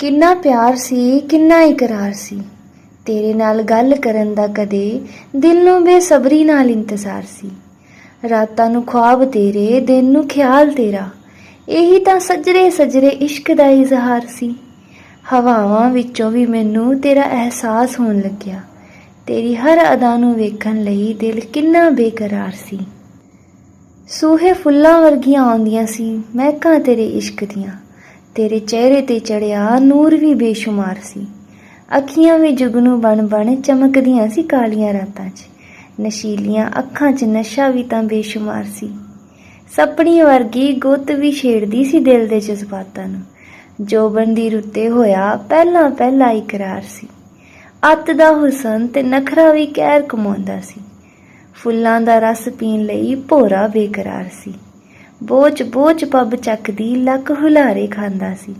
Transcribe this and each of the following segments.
ਕਿੰਨਾ ਪਿਆਰ ਸੀ, ਕਿੰਨਾ ਇਕਰਾਰ ਸੀ। ਤੇਰੇ ਨਾਲ ਗੱਲ ਕਰਨ ਦਾ ਕਦੇ ਦਿਲ ਨੂੰ ਬੇਸਬਰੀ ਨਾਲ ਇੰਤਜ਼ਾਰ ਸੀ। ਰਾਤਾਂ ਨੂੰ ਖੁਆਬ ਤੇਰੇ, ਦਿਨ ਨੂੰ ਖਿਆਲ ਤੇਰਾ। ਇਹੀ ਤਾਂ ਸਜਰੇ ਸਜਰੇ ਇਸ਼ਕ ਦਾ ਇਜ਼ਹਾਰ ਸੀ। ਹਵਾਵਾਂ ਵਿੱਚੋਂ ਵੀ ਮੈਨੂੰ ਤੇਰਾ ਅਹਿਸਾਸ ਹੋਣ ਲੱਗਿਆ। ਤੇਰੀ ਹਰ ਅਦਾ ਨੂੰ ਵੇਖਣ ਲਈ ਦਿਲ ਕਿੰਨਾ ਬੇਕਰਾਰ ਸੀ। ਸੂਹੇ ਫੁੱਲਾਂ ਵਰਗੀਆਂ ਆਉਂਦੀਆਂ ਸੀ ਮਹਿਕਾਂ ਤੇਰੇ ਇਸ਼ਕ ਦੀਆਂ। ਤੇਰੇ ਚਿਹਰੇ ਤੇ ਚੜਿਆ ਨੂਰ ਵੀ ਬੇਸ਼ੁਮਾਰ ਸੀ। ਅੱਖੀਆਂ ਵੀ ਜੁਗਨੂ ਬਣ ਬਣ ਚਮਕਦੀਆਂ ਸੀ ਕਾਲੀਆਂ ਰਾਤਾਂ 'ਚ। ਨਸ਼ੀਲੀਆਂ ਅੱਖਾਂ 'ਚ ਨਸ਼ਾ ਵੀ ਤਾਂ ਬੇਸ਼ੁਮਾਰ ਸੀ। ਸਪਣੀ ਵਰਗੀ ਗੁੱਤ ਵੀ ਛੇੜਦੀ ਸੀ ਦਿਲ ਦੇ ਜਜ਼ਬਾਤਾਂ ਨੂੰ। ਜੋਬਨ ਦੀ ਰੁੱਤੇ ਹੋਇਆ ਪਹਿਲਾਂ ਪਹਿਲਾ ਇਕਰਾਰ ਸੀ। ਅੱਤ ਦਾ ਹੁਸਨ ਤੇ ਨਖਰਾ ਵੀ ਕਹਿਰ ਕਮਾਉਂਦਾ ਸੀ। ਫੁੱਲਾਂ ਦਾ ਰਸ ਪੀਣ ਲਈ ਭੋਰਾ ਬੇਕਰਾਰ ਸੀ। ਬੋਝ ਬੋਝ ਪੱਬ ਚੱਕਦੀ, ਲੱਕ ਹੁਲਾਰੇ ਖਾਂਦਾ ਸੀ।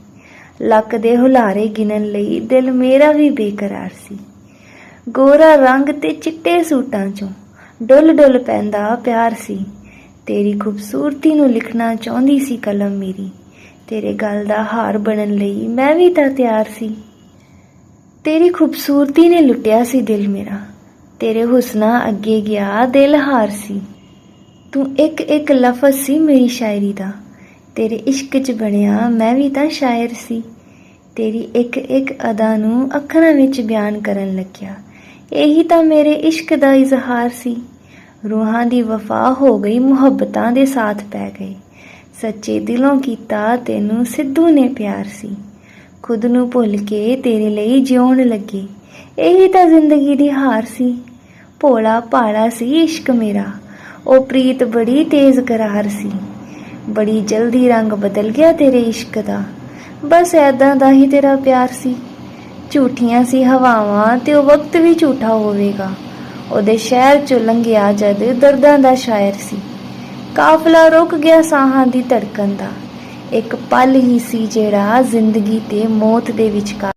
ਲੱਕ ਦੇ ਹੁਲਾਰੇ ਗਿਣਨ ਲਈ ਦਿਲ ਮੇਰਾ ਵੀ ਬੇਕਰਾਰ ਸੀ। ਗੋਰਾ ਰੰਗ ਤੇ ਚਿੱਟੇ ਸੂਟਾਂ ਚੋਂ ਡੁੱਲ ਡੁੱਲ ਪੈਂਦਾ ਪਿਆਰ ਸੀ। ਤੇਰੀ ਖੂਬਸੂਰਤੀ ਨੂੰ ਲਿਖਣਾ ਚਾਹੁੰਦੀ ਸੀ ਕਲਮ ਮੇਰੀ। ਤੇਰੇ ਗਲ ਦਾ ਹਾਰ ਬਣਨ ਲਈ ਮੈਂ ਵੀ ਤਾਂ ਤਿਆਰ ਸੀ। ਤੇਰੀ ਖੂਬਸੂਰਤੀ ਨੇ ਲੁੱਟਿਆ ਸੀ ਦਿਲ ਮੇਰਾ। ਤੇਰੇ ਹੁਸਨਾ ਅੱਗੇ ਗਿਆ ਦਿਲ ਹਾਰ ਸੀ। ਤੂੰ ਇੱਕ ਇੱਕ ਲਫ਼ਜ਼ ਸੀ ਮੇਰੀ ਸ਼ਾਇਰੀ ਦਾ। ਤੇਰੇ ਇਸ਼ਕ 'ਚ ਬਣਿਆ ਮੈਂ ਵੀ ਤਾਂ ਸ਼ਾਇਰ ਸੀ। ਤੇਰੀ ਇੱਕ ਇੱਕ ਅਦਾ ਨੂੰ ਅੱਖਰਾਂ ਵਿੱਚ ਬਿਆਨ ਕਰਨ ਲੱਗਿਆ। ਇਹੀ ਤਾਂ ਮੇਰੇ ਇਸ਼ਕ ਦਾ ਇਜ਼ਹਾਰ ਸੀ। ਰੂਹਾਂ ਦੀ ਵਫਾ ਹੋ ਗਈ, ਮੁਹੱਬਤਾਂ ਦੇ ਸਾਥ ਪੈ ਗਏ। ਸੱਚੇ ਦਿਲੋਂ ਕੀਤਾ ਤੈਨੂੰ ਸਿੱਧੂ ਨੇ ਪਿਆਰ ਸੀ। ਖੁਦ ਨੂੰ ਭੁੱਲ ਕੇ ਤੇਰੇ ਲਈ ਜਿਉਣ ਲੱਗੇ। ਇਹੀ ਤਾਂ ਜ਼ਿੰਦਗੀ ਦੀ ਹਾਰ ਸੀ। ਭੋਲਾ ਭਾਲਾ ਸੀ ਇਸ਼ਕ ਮੇਰਾ। ਉਹ ਪ੍ਰੀਤ ਬੜੀ ਤੇਜ਼ ਕਰਾਰ ਸੀ। ਬੜੀ ਜਲਦੀ ਰੰਗ ਬਦਲ ਗਿਆ ਤੇਰੇ ਇਸ਼ਕ ਦਾ। ਬਸ ਐਦਾਂ ਦਾ ਹੀ ਤੇਰਾ ਪਿਆਰ ਸੀ। ਝੂਠੀਆਂ ਸੀ ਹਵਾਵਾਂ ਤੇ ਉਹ ਵਕਤ ਵੀ ਝੂਠਾ ਹੋਵੇਗਾ। ਉਹਦੇ ਸ਼ਹਿਰ ਚੋਂ ਲੰਘਿਆ ਜਦ ਦਰਦਾਂ ਦਾ ਸ਼ਾਇਰ ਸੀ। ਕਾਫਲਾ ਰੁਕ ਗਿਆ ਸਾਹਾਂ ਦੀ ਧੜਕਣ ਦਾ। ਇੱਕ ਪਲ ਹੀ ਸੀ ਜਿਹੜਾ ਜ਼ਿੰਦਗੀ ਤੇ ਮੌਤ ਦੇ ਵਿਚਕਾਰ